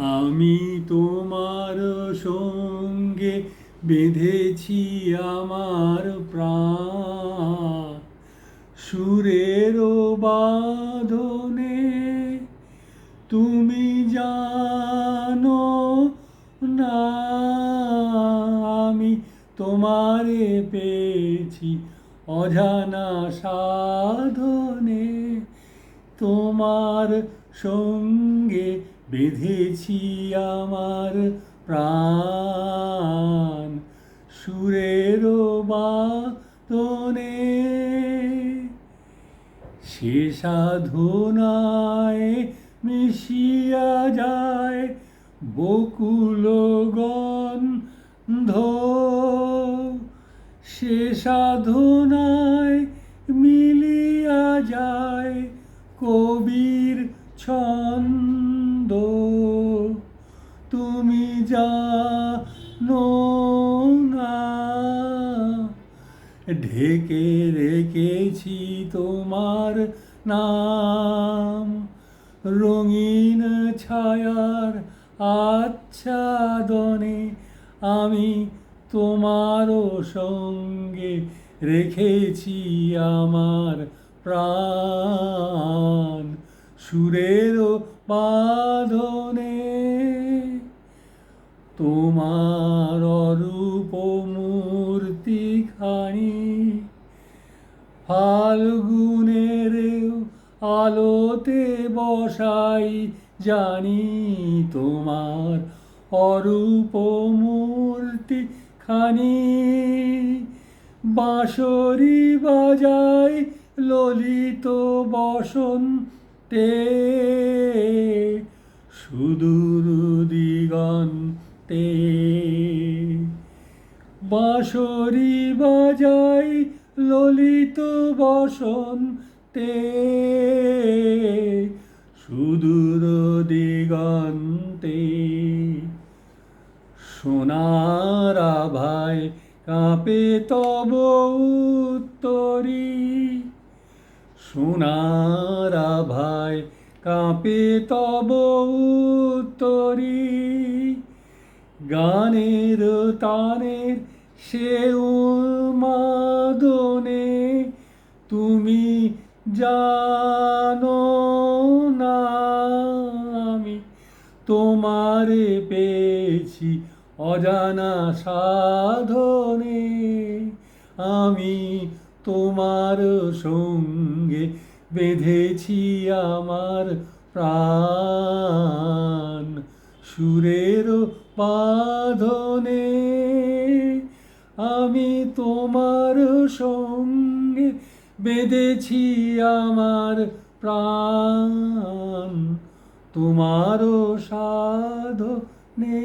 আমি তোমার সঙ্গে বেঁধেছি আমার প্রাণ। সুরের বাঁধনে তুমি জানো না, আমি তোমারে পেয়েছি অজানা সাধনে। তোমার সঙ্গে বেঁধেছি আমার প্রাণ সুরের বাদনে সে সাধনায় মিশিয়া যায় বকুল গন্ধ। সে সাধনায় মিলিয়া যায় কবির ছন্দ। জানো না ঢেকে রেখেছি তোমার নাম। রঙিন ছায়ার আচ্ছাদনে আমি তোমারও সঙ্গে রেখেছি আমার প্রাণ। সুরেরও বাঁধনে তোমার অরূপ মূর্তি খানি, ফাল্গুনের আলোতে বসাই জানি তোমার অরূপ মূর্তি খানি। বাঁশরি বাজাই ললিত বসন্তে, সুদূর দিগন্তে বাঁশরি বাজাই ললিত বসন্তে। সুদূর দিগন্তে। সোনার আভায় কাঁপে তব উত্তরী। সোনার আভায় কাঁপে তব উত্তরী। গানের তানের সে উন্মাদনে তুমি জানো না আমি তোমারে পেয়েছি অজানা সাধনে, আমি তোমার সঙ্গে বেঁধেছি আমার প্রাণ। সুরের বাঁধনে আমি তোমার সঙ্গে বেঁধেছি আমার প্রাণ। তোমারও সাধনে